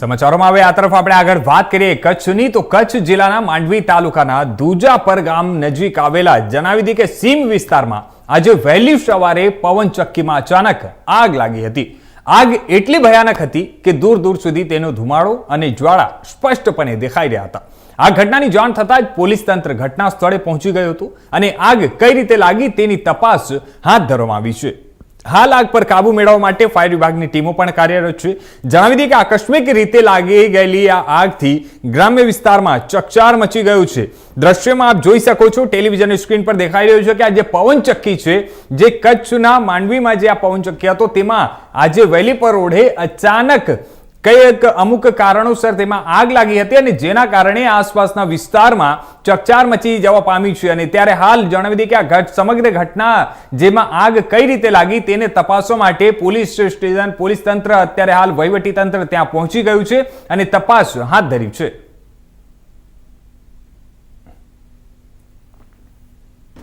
સમાચારોમાં હવે આ તરફ આપણે આગળ વાત કરીએ કચ્છની. તો કચ્છ જિલ્લાના માંડવી તાલુકાના દુજાપર ગામ નજીક આવેલા જણાવી દી કે સીમ વિસ્તારમાં આજે વહેલી સવારે પવનચક્કીમાં અચાનક આગ લાગી હતી. આગ એટલી ભયાનક હતી કે દૂર દૂર સુધી તેનો ધુમાડો અને જ્વાળા સ્પષ્ટપણે દેખાઈ રહ્યા હતા. આ ઘટનાની જાણ થતાં જ પોલીસ તંત્ર ઘટના સ્થળે પહોંચી ગયું હતું અને આગ કઈ રીતે લાગી તેની તપાસ હાથ ધરવામાં આવી છે. હાલ આગ પર કાબુ મેળવવા માટે ફાયર વિભાગની ટીમો પણ કાર્યરત છે. જણાવી દઈએ કે આકસ્મિક રીતે લાગી ગયેલી આ આગથી ગ્રામ્ય વિસ્તારમાં ચકચાર મચી ગયું છે. દ્રશ્યમાં આપ જોઈ શકો છો ટેલિવિઝન સ્ક્રીન પર દેખાઈ રહ્યું છે કે આ જે પવનચક્કી છે, જે કચ્છના માંડવીમાં જે આ પવનચક્કી હતો, તેમાં આજે વહેલી પરોઢે અચાનક કંઈક અમુક કારણોસર તેમાં આગ લાગી હતી અને જેના કારણે આસપાસના વિસ્તારમાં ચકચાર મચી જવા પામી છે અને ત્યારે હાલ જણાવી દઈએ કે આ ઘટ સમગ્ર ઘટના જેમાં આગ કઈ રીતે લાગી તેને તપાસવા માટે પોલીસ સ્ટેશન, પોલીસ તંત્ર અત્યારે હાલ વહીવટી તંત્ર ત્યાં પહોંચી ગયું છે અને તપાસ હાથ ધરી છે.